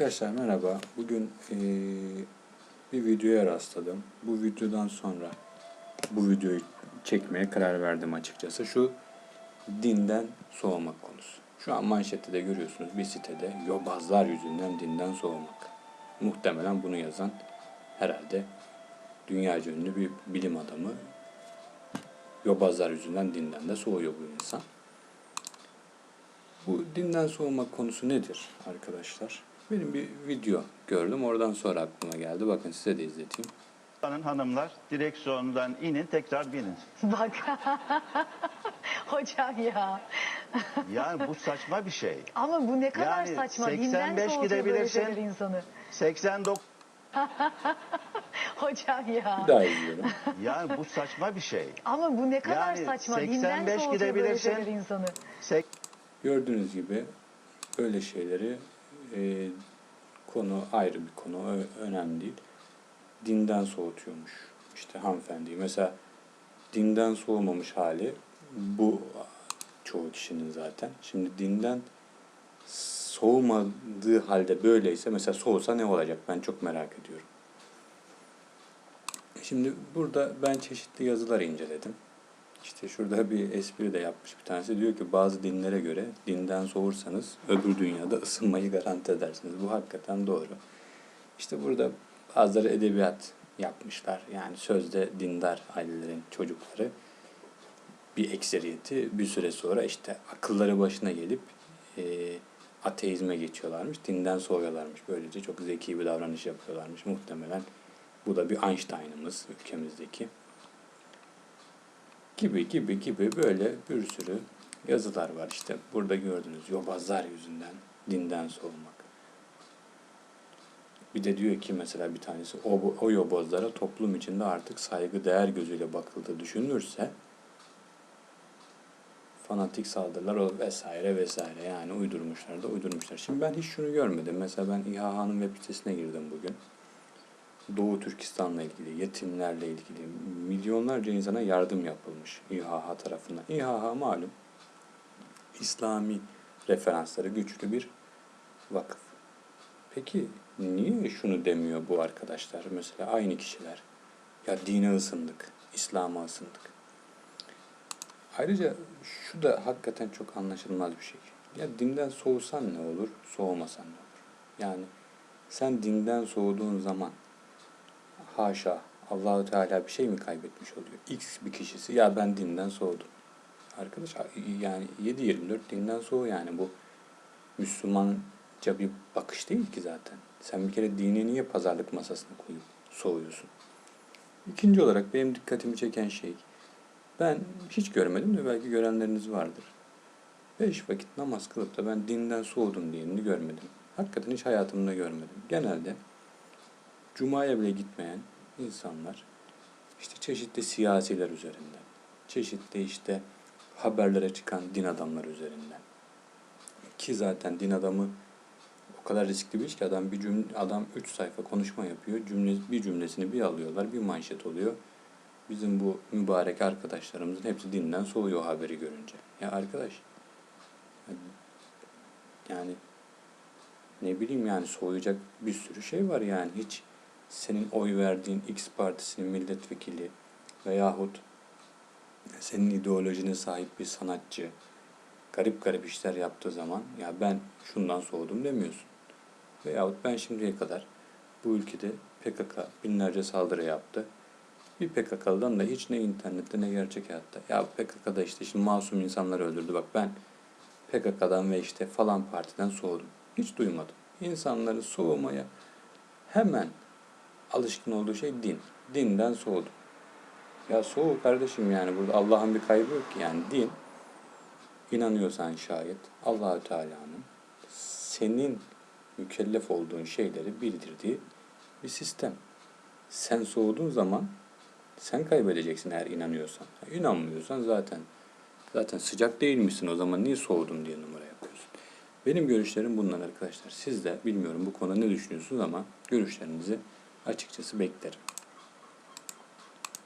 Arkadaşlar merhaba. Bugün eee, bir videoya rastladım. Bu videodan sonra bu videoyu çekmeye karar verdim açıkçası. Şu dinden soğumak konusu. Şu an manşette de görüyorsunuz bir sitede yobazlar yüzünden dinden soğumak. Muhtemelen bunu yazan herhalde dünyaca ünlü bir bilim adamı. Yobazlar yüzünden dinden de soğuyor bu insan. Bu dinden soğumak konusu nedir arkadaşlar? Benim bir video gördüm. Oradan sonra aklıma geldi. Bakın size de izleteyim. Hanım hanımlar direksiyondan inin tekrar binin. Bak. Hocam ya. Yani bu saçma bir şey. Ama bu ne kadar Yani saçma. 85 Dinden soğutuyor böyle gidebilirsin. insanı. 89 Hocam ya. Bir daha izliyorum. yani bu saçma bir şey. Ama bu ne kadar Yani saçma. 85 Dinden soğutuyor böyle gidebilirsin. insanı. Gördüğünüz gibi böyle şeyleri e, konu ayrı bir konu. önemli değil. Dinden soğutuyormuş. İşte hanımefendi. Mesela dinden soğumamış hali bu çoğu kişinin zaten. Şimdi dinden soğumadığı halde böyleyse mesela soğusa ne olacak? Ben çok merak ediyorum. Şimdi burada ben çeşitli yazılar inceledim. İşte şurada bir espri de yapmış bir tanesi. Diyor ki bazı dinlere göre dinden soğursanız öbür dünyada ısınmayı garanti edersiniz. Bu hakikaten doğru. İşte burada bazıları edebiyat yapmışlar. Yani sözde dindar ailelerin çocukları bir ekseriyeti bir süre sonra işte akılları başına gelip e, ateizme geçiyorlarmış. Dinden soğuyorlarmış. Böylece çok zeki bir davranış yapıyorlarmış. Muhtemelen bu da bir Einstein'ımız ülkemizdeki gibi gibi gibi böyle bir sürü yazılar var işte. Burada gördüğünüz yobazlar yüzünden dinden soğumak. Bir de diyor ki mesela bir tanesi o, o yobazlara toplum içinde artık saygı değer gözüyle bakıldığı düşünülürse fanatik saldırılar o vesaire vesaire yani uydurmuşlar da uydurmuşlar. Şimdi ben hiç şunu görmedim. Mesela ben İHA'nın web sitesine girdim bugün. Doğu Türkistan'la ilgili, yetimlerle ilgili milyonlarca insana yardım yapılmış İHA tarafından. İHA malum İslami referansları güçlü bir vakıf. Peki niye şunu demiyor bu arkadaşlar? Mesela aynı kişiler. Ya dine ısındık, İslam'a ısındık. Ayrıca şu da hakikaten çok anlaşılmaz bir şey. Ya dinden soğusan ne olur, soğumasan ne olur? Yani sen dinden soğuduğun zaman haşa Allahu Teala bir şey mi kaybetmiş oluyor? X bir kişisi ya ben dinden soğudum. Arkadaş yani 7-24 dinden soğu yani bu Müslümanca bir bakış değil ki zaten. Sen bir kere dini niye pazarlık masasına koyup soğuyorsun? İkinci olarak benim dikkatimi çeken şey ben hiç görmedim de belki görenleriniz vardır. Beş vakit namaz kılıp da ben dinden soğudum diyenini görmedim. Hakikaten hiç hayatımda görmedim. Genelde Cuma'ya bile gitmeyen insanlar işte çeşitli siyasiler üzerinden, çeşitli işte haberlere çıkan din adamları üzerinden. Ki zaten din adamı o kadar riskli bir iş ki adam bir cümle, adam 3 sayfa konuşma yapıyor. Cümle, bir cümlesini bir alıyorlar, bir manşet oluyor. Bizim bu mübarek arkadaşlarımızın hepsi dinden soğuyor haberi görünce. Ya arkadaş yani ne bileyim yani soğuyacak bir sürü şey var yani hiç senin oy verdiğin X partisinin milletvekili veyahut senin ideolojine sahip bir sanatçı garip garip işler yaptığı zaman ya ben şundan soğudum demiyorsun. Veyahut ben şimdiye kadar bu ülkede PKK binlerce saldırı yaptı. Bir PKK'dan da hiç ne internette ne gerçek hayatta. Ya PKK'da işte şimdi masum insanlar öldürdü. Bak ben PKK'dan ve işte falan partiden soğudum. Hiç duymadım. İnsanları soğumaya hemen alışkın olduğu şey din. Dinden soğudum. Ya soğuk kardeşim yani burada Allah'ın bir kaybı yok ki yani din inanıyorsan şayet Allahü Teala'nın senin mükellef olduğun şeyleri bildirdiği bir sistem. Sen soğuduğun zaman sen kaybedeceksin eğer inanıyorsan. İnanmıyorsan zaten zaten sıcak değil misin o zaman niye soğudun diye numara yapıyorsun. Benim görüşlerim bunlar arkadaşlar. Siz de bilmiyorum bu konuda ne düşünüyorsunuz ama görüşlerinizi açıkçası beklerim.